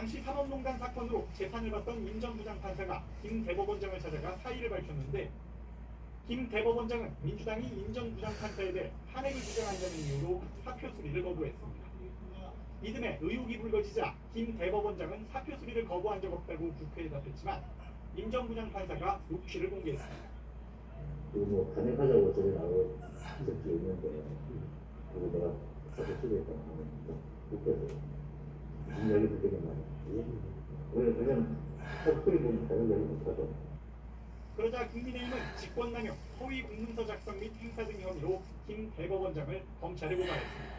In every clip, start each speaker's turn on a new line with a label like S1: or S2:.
S1: 당시 산업농단 사건으로 재판을 받던 임전 부장 판사가 김 대법원장을 찾아가 사의를 밝혔는데 김 대법원장은 민주당이 임전 부장 판사에 대해 탄핵을 주장한다는 이유로 사표 수리를 거부했습니다. 이듬해 의혹이 불거지자 김 대법원장은 사표 수리를 거부한 적 없다고 국회에 답했지만 임전 부장 판사가 녹취를 공개했습니다.
S2: 그뭐 탄핵하자고 전에 나온 적이 있는데 그리고 내가 사실 쓰겠다고 하면 웃겨서 무슨 이야기 듣게 된 말이야 원래 그냥 헛소리 다른 이야기 못하죠
S1: 그러자 국민의힘은 직권남용, 허위 공문서 작성 및 행사 등 혐의로 김 대법원장을 검찰에 고발했습니다.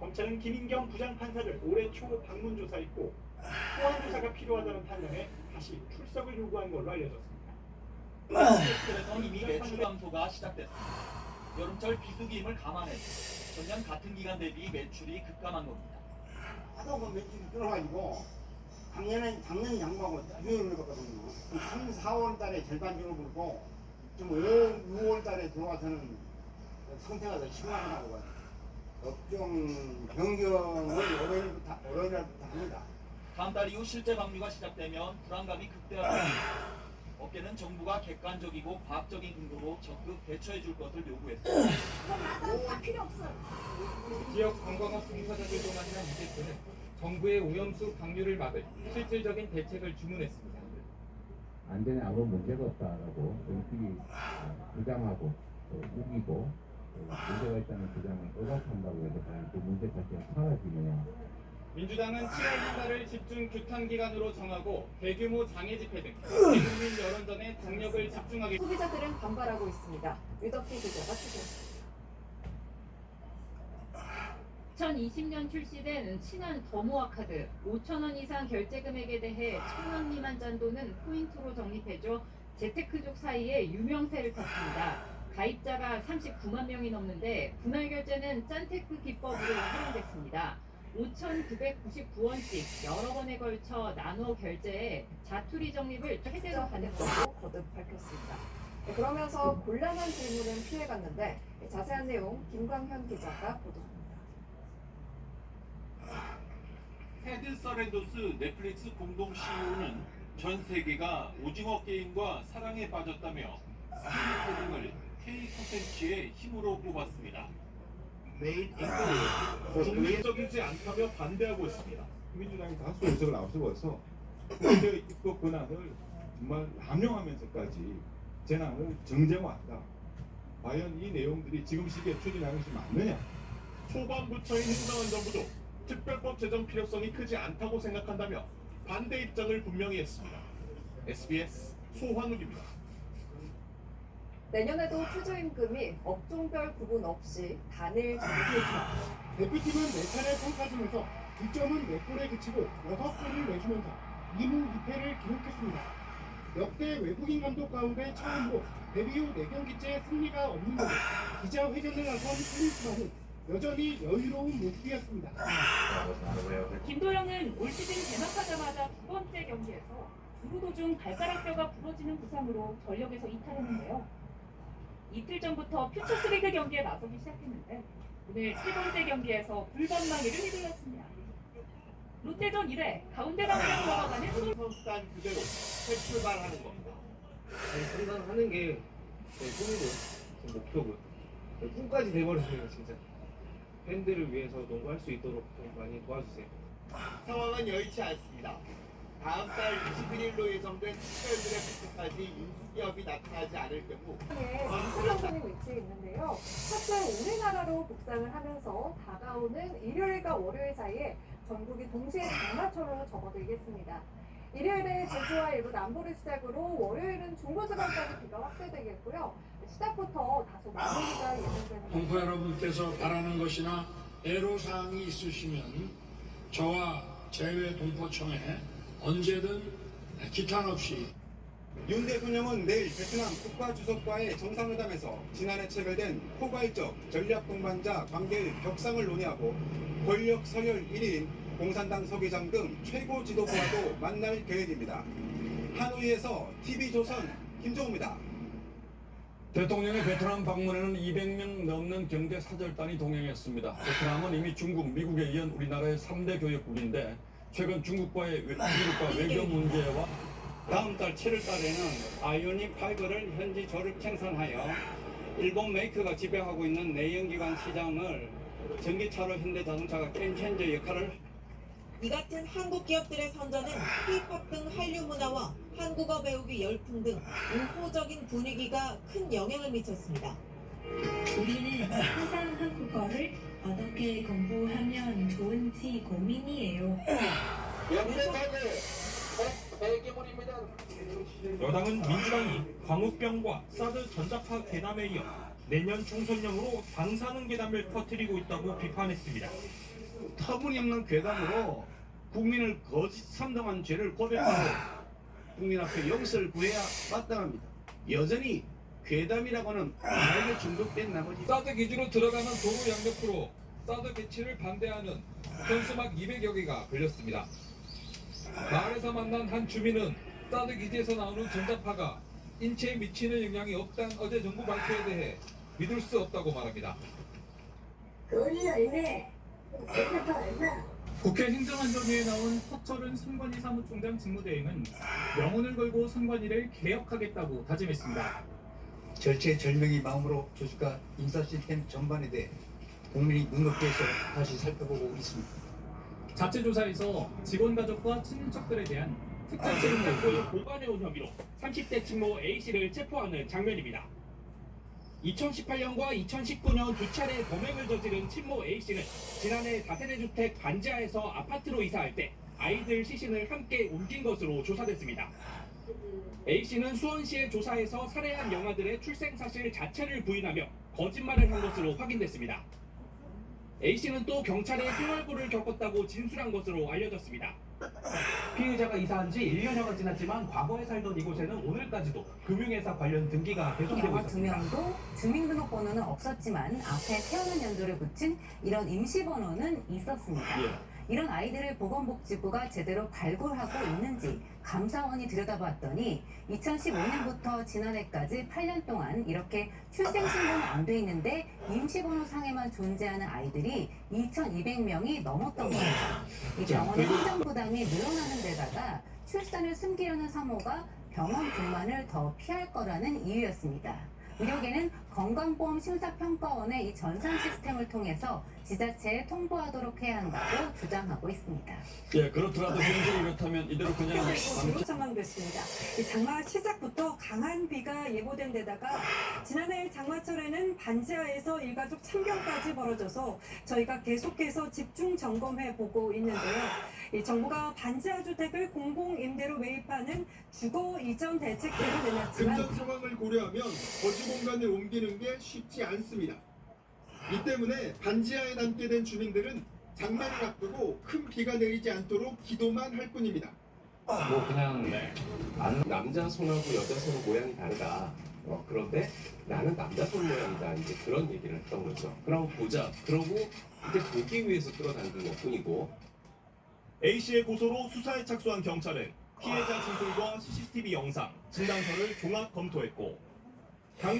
S1: 검찰은 김인경 부장판사를 올해 초 방문 조사했고 소환 조사가 필요하다는 판단에 다시 출석을 요구한 걸로 알려졌습니다.
S3: 그래서 이미 매출 감소가 시작됐습니다. 여름철 비수기임을 감안해서 전년 같은 기간 대비 매출이 급감한 겁니다.
S4: 그 매출이 떨어가지고 작년에 작년 양보하고 유연을 받거든요. 3, 4월 달에 절반 줄어들고 좀 5, 6월 달에 들어와서는 상태가 더 심각하다고 봐요. 업종 변경을 월요일부터 월요일부터 합니다.
S3: 다음 달 이후 실제 방류가 시작되면 불안감이 극대화됩니다. 업계는 정부가 객관적이고 과학적인 근거로 적극 대처해 줄 것을 요구했습니다.
S5: 다 필요 없어요.
S6: 지역 관광업 종사자들도 만난 이 대표는 정부의 오염수 방류를 막을 실질적인 대책을 주문했습니다.
S2: 안전에 아무 문제가 없다라고 정식이 주장하고 또 우기고 또 문제가 있다는 주장을 오각한다고 해서 과연 그 문제 자체가 사라지느냐
S6: 민주당은 7월 한 달을 집중 규탄 기간으로 정하고 대규모 장애 집회 등 대국민 여론전에 장력을 집중하기
S5: 소비자들은 반발하고 있습니다. 유덕기 기자가 취재했습니다.
S7: 2020년 출시된 신한 더모아 카드 5천원 이상 결제 금액에 대해 1,000원 미만 잔도는 포인트로 적립해줘 재테크족 사이에 유명세를 탔습니다. 가입자가 39만 명이 넘는데 분할 결제는 짠테크 기법으로 활용됐습니다. 5,999원씩 여러 번에 걸쳐 나누어 결제해 자투리 적립을 최대로
S5: 가능하다고 거듭 밝혔습니다. 네, 그러면서 곤란한 질문은 피해갔는데 네, 자세한 내용 김광현 기자가 보도합니다.
S8: 테드 서렌도스 넷플릭스 공동 CEO는 전 세계가 오징어 게임과 사랑에 빠졌다며 스트리밍 코딩을 K 콘텐츠의 힘으로 꼽았습니다.
S1: 공개적이지 않다며 반대하고 있습니다.
S9: 민주당이 다수 의석을 앞서고서 국회 입법 권한을 정말 남용하면서까지 재난을 정쟁화한다. 과연 이 내용들이 지금 시기에 추진하는 것이 맞느냐?
S1: 초반부처인 행정안 정부도 특별법 제정 필요성이 크지 않다고 생각한다며 반대 입장을 분명히 했습니다. SBS 소환욱입니다.
S5: 내년에도 최저임금이 업종별 구분 없이 단일 정부입니다.
S4: 대표팀은 4차례 평가지면서 득점은 4골에 그치고 6골을 내주면서 2무 2패를 기록했습니다. 역대 외국인 감독 가운데 처음으로 데뷔 후 4경기째 승리가 없는 모습 기자회견을 나선 크리스마는 여전히 여유로운 모습이었습니다.
S7: 김도영은 올 시즌 개막하자마자 두 번째 경기에서 주루 도중 발가락 뼈가 부러지는 부상으로 전력에서 이탈했는데요. 이틀 전부터 퓨처스리그 경기에 나서기 시작했는데 오늘 세 번째 경기에서 불번망이를 휘둘렀습니다. 롯데전 1회 가운데 방향으로 걸어가는 손
S1: 선수단 그대로 새 출발하는 겁니다.
S6: 항상 하는 게 제 꿈이고 제 목표고요. 꿈까지 돼버렸어요 진짜. 팬들을 위해서 농구할 수 있도록 좀 많이 도와주세요.
S1: 상황은 여의치 않습니다. 다음 달 21일로 예정된 특별 드래프트까지 인수기업이 나타나지 않을 경우
S5: 인수영상이 위치해 있는데요. 사실 우리나라로 복상을 하면서 다가오는 일요일과 월요일 사이에 전국이 동시에 장마철로 접어들겠습니다. 일요일에 제주와 일부 남부를 시작으로 월요일은 중부지방까지 비가 확대되겠고요. 시작부터 다소 마무리가 예상되는
S10: 동포 여러분께서 바라는 것이나 애로사항이 있으시면 저와 제외 동포청에 언제든 기탄 없이
S4: 윤 대통령은 내일 베트남 국가주석과의 정상회담에서 지난해 체결된 포괄적 전략동반자 관계의 격상을 논의하고 권력 서열 1위인 공산당 서기장 등 최고 지도부와도 만날 계획입니다. 하노이에서 TV조선 김종우입니다.
S10: 대통령의 베트남 방문에는 200명 넘는 경제 사절단이 동행했습니다. 베트남은 이미 중국, 미국에 이은 우리나라의 3대 교역국인데 최근 중국과의 외- 중국과 외교 문제와
S11: 다음 달 7월 달에는 아이오닉 5를 현지 조립 생산하여 일본 메이커가 지배하고 있는 내연기관 시장을 전기차로 현대자동차가 게임체인저 역할을
S12: 이 같은 한국 기업들의 선전은 K-팝 등 한류 문화와 한국어 배우기 열풍 등 우호적인 분위기가 큰 영향을 미쳤습니다.
S13: 우리는 항상 한국어를 어떻게 공부하면 좋은지 고민이에요.
S14: 여당은 민주당이 광우병과 사드 전자파 괴담에 이어 내년 총선용으로 방사능 괴담을 퍼뜨리고 있다고 비판했습니다.
S11: 터무니없는 괴담으로 국민을 거짓 선동한 죄를 고백하고 국민 앞에 용서를 구해야 마땅합니다. 여전히 괴담이라고는 말에 중독된 나머지
S9: 사드 기지로 들어가는 도로 양옆으로 사드 배치를 반대하는 현수막 200여 개가 걸렸습니다. 마을에서 만난 한 주민은 사드 기지에서 나오는 전자파가 인체에 미치는 영향이 없다는 어제 정부 발표에 대해 믿을 수 없다고 말합니다.
S13: 돈이 얼마? 생각도 얼마?
S14: 국회 행정안전위에 나온 허철은 선관위 사무총장 직무대행은 명운을 걸고 선관위를 개혁하겠다고 다짐했습니다.
S11: 절체절명의 마음으로 조직과 인사 시스템 전반에 대해 국민이 눈높이에서 다시 살펴보고 있습니다.
S14: 자체 조사에서 직원 가족과 친인척들에 대한 특정 정보를 보관해온 혐의로 30대 친모 A씨를 체포하는 장면입니다. 2018년과 2019년 두 차례 범행을 저지른 친모 A씨는 지난해 다세대 주택 반지하에서 아파트로 이사할 때 아이들 시신을 함께 옮긴 것으로 조사됐습니다. A씨는 수원시의 조사에서 살해한 영아들의 출생 사실 자체를 부인하며 거짓말을 한 것으로 확인됐습니다. A씨는 또 경찰에 생활고를 겪었다고 진술한 것으로 알려졌습니다. 피의자가 이사한 지 1년여가 지났지만 과거에 살던 이곳에는 오늘까지도 금융회사 관련 등기가 계속되고
S15: 영화 두
S14: 있습니다.
S15: 명도 주민등록번호는 없었지만 앞에 태어난 연도를 붙인 이런 임시번호는 있었습니다.
S14: 예.
S15: 이런 아이들을 보건복지부가 제대로 발굴하고 있는지 감사원이 들여다봤더니 2015년부터 지난해까지 8년 동안 이렇게 출생신고는 안 돼 있는데 임시번호 상에만 존재하는 아이들이 2,200명이 넘었던 겁니다. 이 병원의 행정 부담이 늘어나는 데다가 출산을 숨기려는 사모가 병원 분만을 더 피할 거라는 이유였습니다. 의료계는 건강보험 심사평가원의 이 전산 시스템을 통해서 지자체에 통보하도록 해야 한다고 주장하고 있습니다.
S10: 예 그렇더라도 현재 이렇다면 이대로 그냥
S5: 그리고 전망됐습니다. 이 장마 시작부터 강한 비가 예보된 데다가 지난해 장마철에는 반지하에서 일가족 참견까지 벌어져서 저희가 계속해서 집중 점검해 보고 있는데요. 이 정부가 반지하 주택을 공공 임대로 매입하는 주거 이전 대책들을 내놨지만
S16: 금전 상황을 고려하면 거주 공간을 옮기는 게 쉽지 않습니다. 이 때문에 반지하에 남게 된 주민들은 장마를 앞두고 큰 비가 내리지 않도록 기도만 할 뿐입니다.
S17: 뭐 그냥 안- 남자 손하고 여자 손 모양이 다르다. 어, 그런데 나는 남자 손 모양이다. 이제 그런 얘기를 했던 거죠. 그럼 보자. 그러고 이제 보기 위해서 끌어당긴 것 뿐이고
S14: A씨의 고소로 수사에 착수한 경찰은 피해자 진술과 CCTV 영상, 진단서를 종합 검토했고 당